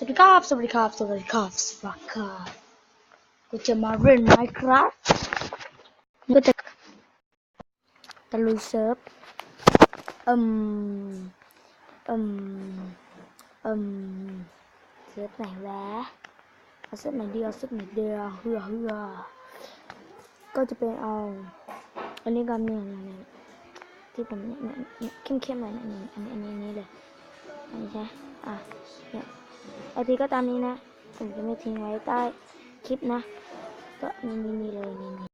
สวัสดีครับ สวัสดีครับ สวัสดีครับ สวัสดีครับกูจะมาเล่น Minecraft นี่ก็จะตะลุยเซิร์ฟอืมอืมอืมเซิร์ฟไหนวะเอาเซิร์ฟไหนเดีเอาเซิร์ฟไหนเดียวเฮือเฮือก็จะเป็นเอาอันนี้ก็เนี่ยเนี่ยเนี่ยที่ผมเนี่ยเนี่ยเนี่ยเข้มๆหน่อยเนี่ยเนี่อันนี้อันนี้อันนี้เลยอันนี้ใช่อะเนี่ย ไอพีก็ตามนี้นะ ผมจะไม่ทิ้งไว้ใต้คลิปนะ ก็นี่นี่นี่เลยนี่นี่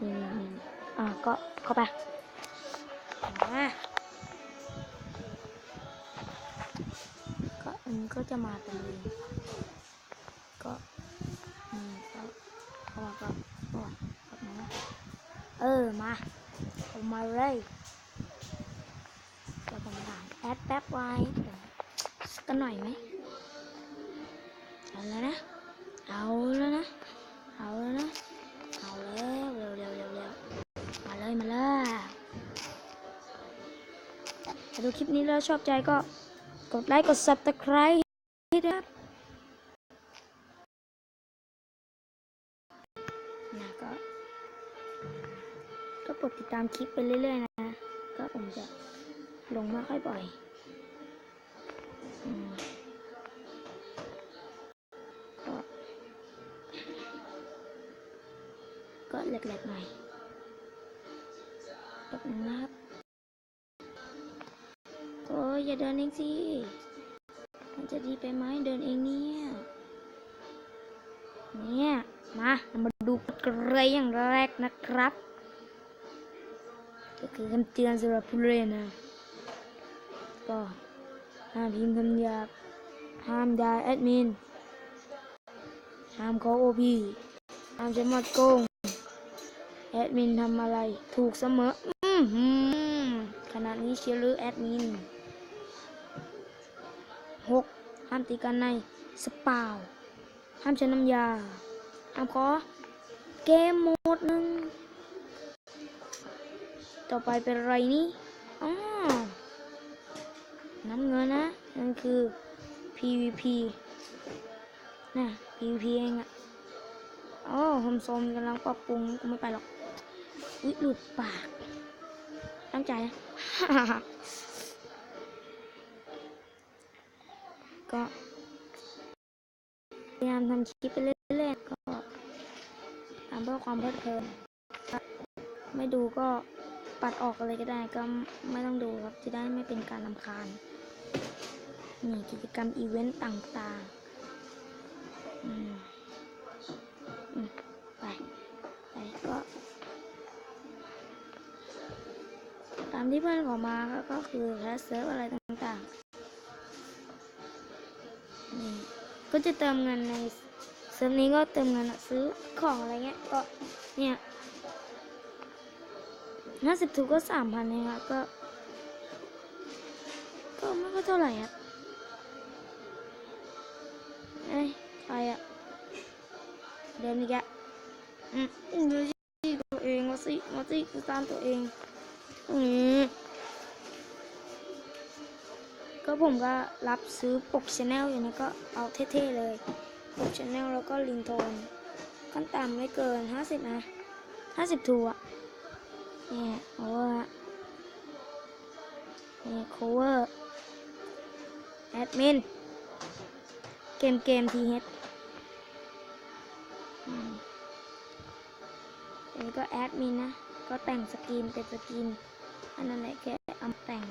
นี่นี่นี่อะก็เข้าไปอะก็อันนี้ก็จะมาตรงนี้ก็อืมก็เข้ามาก็โอ้ยแบบนี้นะเออมาเอามาเลยก็ผมถามแอดแป๊บไว้สักกันหน่อยไหม ดูคลิปนี้แล้วชอบใจก็กดไลค์กด subscribe ให้ด้วยครับนะก็ ก็กดติดตามคลิปไปเรื่อยๆนะ ก็ผมจะลงม่ค่อยบ่อยก็ก็แหลกๆหน่อยแบบนึงนะครับ เดินเองสิ มันจะดีไปไหมเดินเองเนี่ย เนี่ย มาเรามาดูกระไรอย่างแรกนะครับ ก็คือคำเตือนสำหรับผู้เล่นนะ ก็ห้ามพิมพ์คำหยาบห้ามด่าแอดมิน ห้ามเขาโอพีห้ามจะมาโกง แอดมินทำอะไรถูกเสมออือหือขนาดนี้เชียร์หรือแอดมิน หกห้ามตีกันในสปาวห้ามใช้น้ำยา ห้ามขอเกมโหมดหนึ่ง ต่อไปเป็นอะไรนี่อ๋อน้ำเงินนะ นั่นคือ PVP น่ะ PVP เองอะอ๋อโฮมโซมกำลังปรับปรุงกูไม่ไปหรอก อุ๊ยหลุดปาก ตั้งใจนะ ก็พยายามทำคลิปไปเรื่อยๆก็ทำเพื่อความเพลิดเพลินไม่ดูก็ปัดออกอะไรก็ได้ก็ไม่ต้องดูครับจะได้ไม่เป็นการลำคาญนี่กิจกรรมอีเวนต์ต่างๆอืมไปไปก็ตามที่เพื่อนขอมาก็ก็คือแคสเซิร์ฟอะไรต่าง ก็จะเติมเงินในเซิร์ฟนี้ก็เติมเงินอะซื้อของอะไรเงี้ยก็เนี่ยห้าสิบถูกก็สามพันเองอะก็ ก็ไม่ก็เท่าไหร่อะเอ้ยใครอะเดินอีกอะอืมดูสิตัวเองมาสิมาสิตามตัวเองอืม ก็ผมก็รับซื้อปกชแนลอยู่นะก็เอาเท่ๆเลย ปกชแนลแล้วก็ลิงโทนขั้นต่ำไม่เกินห้าสิบนะห้าสิบทูอะเนี่ยโอเวอร์อะเนี่ยโคเวอร์แอดมินเกมเกมทีเฮดอันนี้ก็แอดมินนะ ก็แต่งสกรีนเป็นสกรีนอันนั้นแหละแค่เอามาแต่ง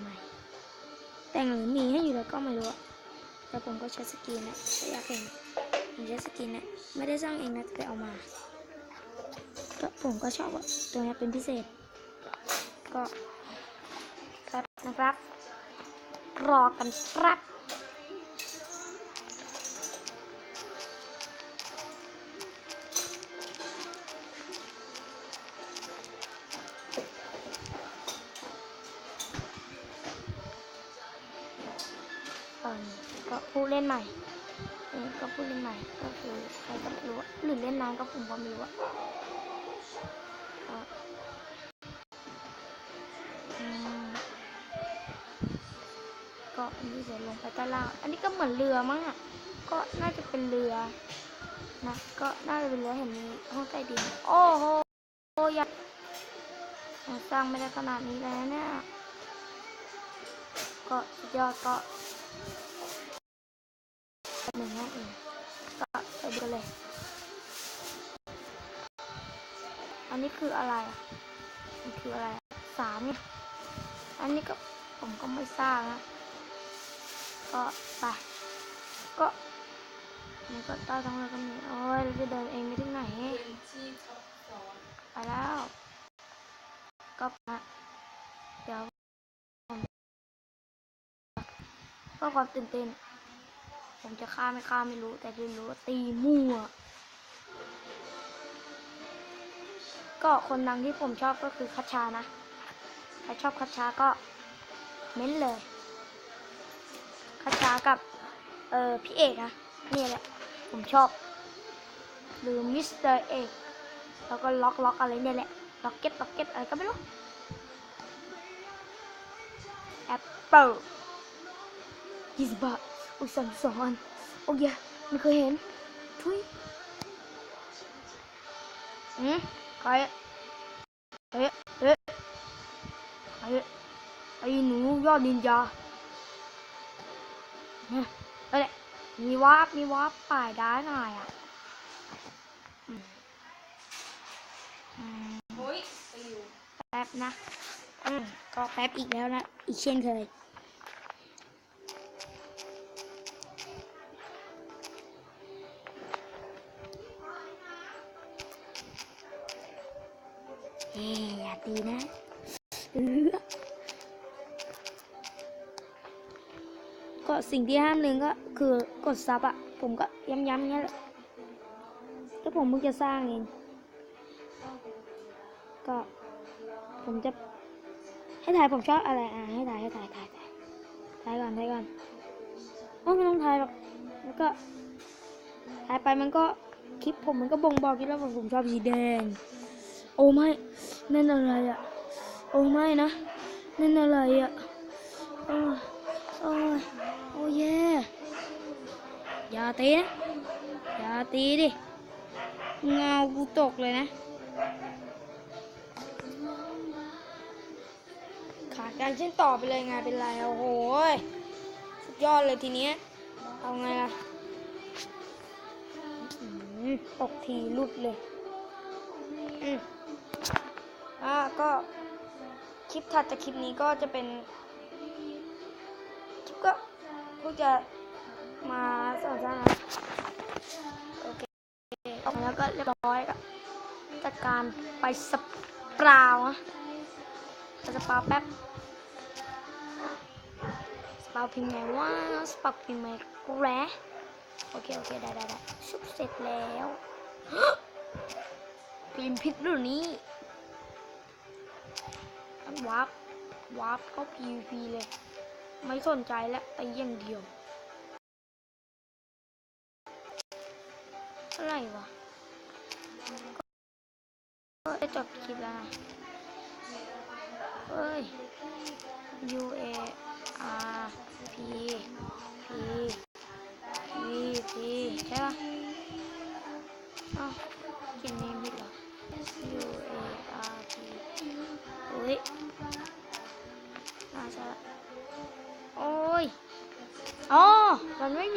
แต่งหรือมีให้อยู่แล้วก็ไม่รู้อะแต่ผมก็ใช้สกรีนนะถ้าอยาเห็นผมใช้สกรีนนะไม่ได้สร้างเองนะแต่ไปเอามาก็ผมก็ชอบอะตัวนี้เป็นพิเศษ ก็ครับนะครับรอกันครับ ผู้เล่นใหม่เออก็ผู้เล่นใหม่ก็คือใครก็ไม่รู้หรือเล่นนานก็ผมก็ไม่รู้อะก็อันนี้เดี๋ยวลงไปใต้ล่าง อันนี้ก็เหมือนเรือมั้งอะ ก็น่าจะเป็นเรือนะ ก็น่าจะเป็นเรือเห็นมีห้องใต้ดิน โอ้โหโอ้ยสร้างไม่ได้ขนาดนี้เลยนะเนี่ย ก็สุดยอดก็ หนึ่งนั่นเองก็ไปดูกันเลย อันนี้คืออะไรมันคืออะไรสามเนี่ย อันนี้ก็ผมก็ไม่ทราบนะ ก็ไป ก็มันก็ต้ท้องเรือก็มีโอ้ยเราจะเดินเองไม่ถึงไหนเป็นที่ซับซ้อนไปแล้ว ก็มาเดี๋ยวผมเพื่อความตื่นเต้น ผมจะฆ่าไม่ฆ่าไม่รู้ แต่ที่รู้ตีมั่ว ก็คนดังที่ผมชอบก็คือคัชชานะใครชอบคัชชาก็เม้นเลยคัชชากับ เออพี่เอกนะนี่แหละ ผมชอบ หรือมิสเตอร์เอกแล้วก็ล็อกล็อกอะไรเนี่ยแหละล็อกเก็ตล็อกเก็ตอะไรก็ไม่รู้แอปเปิลยี่สิบบาท อุ้ยสั่งสองอัน โอ้ยไม่เคยเห็นทุยอืมใครอะเอ๊ะเอ๊ะใครอะไอ้หนูยอดนินจาเนี่ยเอ้ยมีวาร์ปมีวาร์ปป่ายได้หน่อยอะอืมอืมเฮ้ยไปอยู่แป๊บนะ อืมก็แป๊บอีกแล้วนะ อีกเช่นเคย ฮ้ยอย่าตีนะก็สิ่งที่ห้ามหนึ่งก็คือกดซับอะผมก็ย้ำๆอย่างเงี้ยแหละก็ผมเพิ่งจะสร้างเอง ก็ผมจะ ให้ถ่ายผมชอบอะไรอะให้ถ่ายให้ถ่ายถ่ายถ่ายถ่ายก่อนถ่ายก่อนโอ้ไม่ต้องถ่ายหรอกแล้วก็ถ่ายไปมันก็คลิปผมมันก็บ่งบอกอยู่แล้วว่าผมชอบสีแดง โอ้ไม่ นั่นอะไรอะ โอ้ไม่นะ นั่นอะไรอะ โอ้ยโอ้ยโอ้ยแย่อย่าตีนะ อย่าตีดิ เงากูตกเลยนะ ขาดการเช่นต่อไปเลยไงเป็นไร โอ้โหยสุดยอดเลยทีเนี้ย เอาไงล่ะตกทีลุดเลย อืม อ่าก็คลิปถัดจากคลิปนี้ก็จะเป็น คลิปก็พิ่งจะมาสอนนะโอเคออกแล้วก็เรียบร้อยก็จัดการไปสปราวนะไปสปราวแป๊บสปาวพิมพ์ไงว่าสปาวพิมพ์ไงแกรโอเค โอเค ได้ได้ได้ชุบเสร็จแล้วพิมพ์พิษหรือนี้ อันวาร์ปวาร์ปเข้า PVP เลย ไม่สนใจแล้วไปอย่างเดียวอะไรวะก็ได้จบคลิปแล้วนะเฮ้ย U A R P P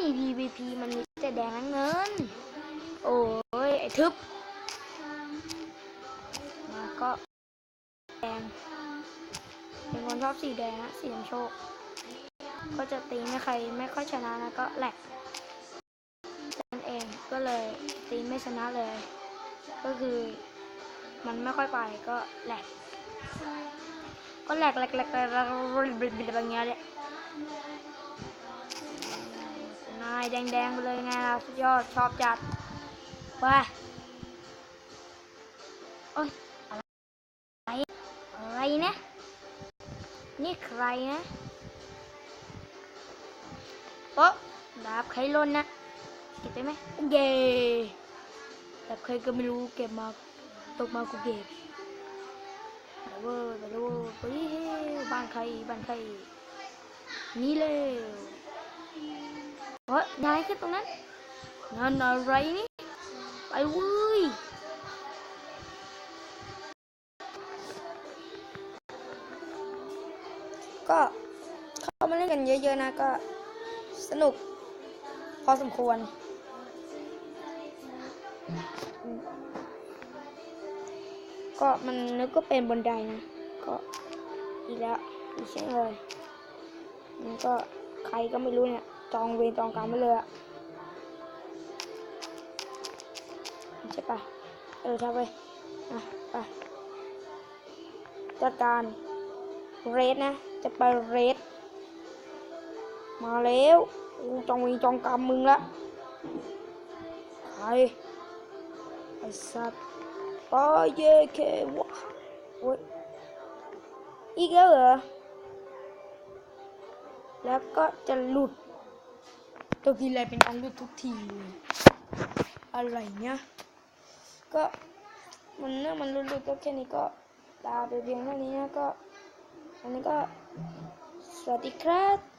มี PVP มันมีแต่แดงและเงิน โอ้ย ไอ้ทึบ มาก็แดง เป็นคนชอบสีแดงนะสีน้ำโชค ก็จะตีไม่ใครไม่ค่อยชนะนะก็แหลกนั่นเองก็เลยตีไม่ชนะเลย ก็คือมันไม่ค่อยไปก็แหลกก็แหลกแหลกแหลกแหลกแหลกแบบเงี้ยเลยนายแดงๆไปเลยไงล่ะสุดยอดชอบจัดไปโอ้ยอะไรอะไรเนี่ยนี่ใครนะโป๊ะดาบใครล่นนะเก็บได้ไหมเย่ดาบใครก็ไม่รู้เก็บมาตกมากูเก็บไปเว้ยไปเว้ยไปเฮ้ยบ้านใครบ้านใครนี่เลย เฮ้ยนายขึ้นตรงนั้นนั่นอะไรนี่ ไปเว้ยก็เข้ามาเล่นกันเยอะ ๆ นะก็สนุก พอสมควร ก็มันนึกก็เป็นบนไดนะ ก็อีกแล้วอีกเช่นเลยมันก็ใครก็ไม่รู้เนี่ย จองเวรจองกรรมไว้เลยอะใช่ปะเออใช่ไปอะไปจัดการเรดนะ จะไปเรดมาแล้วกูจองเวรจองกรรมมึงละใครไอ้สัตว์ปอเยเควะโอ้ยอีกแล้วเหรอแล้วก็จะหลุด ตัวทีไรเป็นการหลุดทุกทีเลยอะไรเนี่ยก็มันเนื่องมันลุดๆก็แค่นี้ก็ลาไปเพียงเท่านี้นะก็อันนี้ก็สวัสดีครับ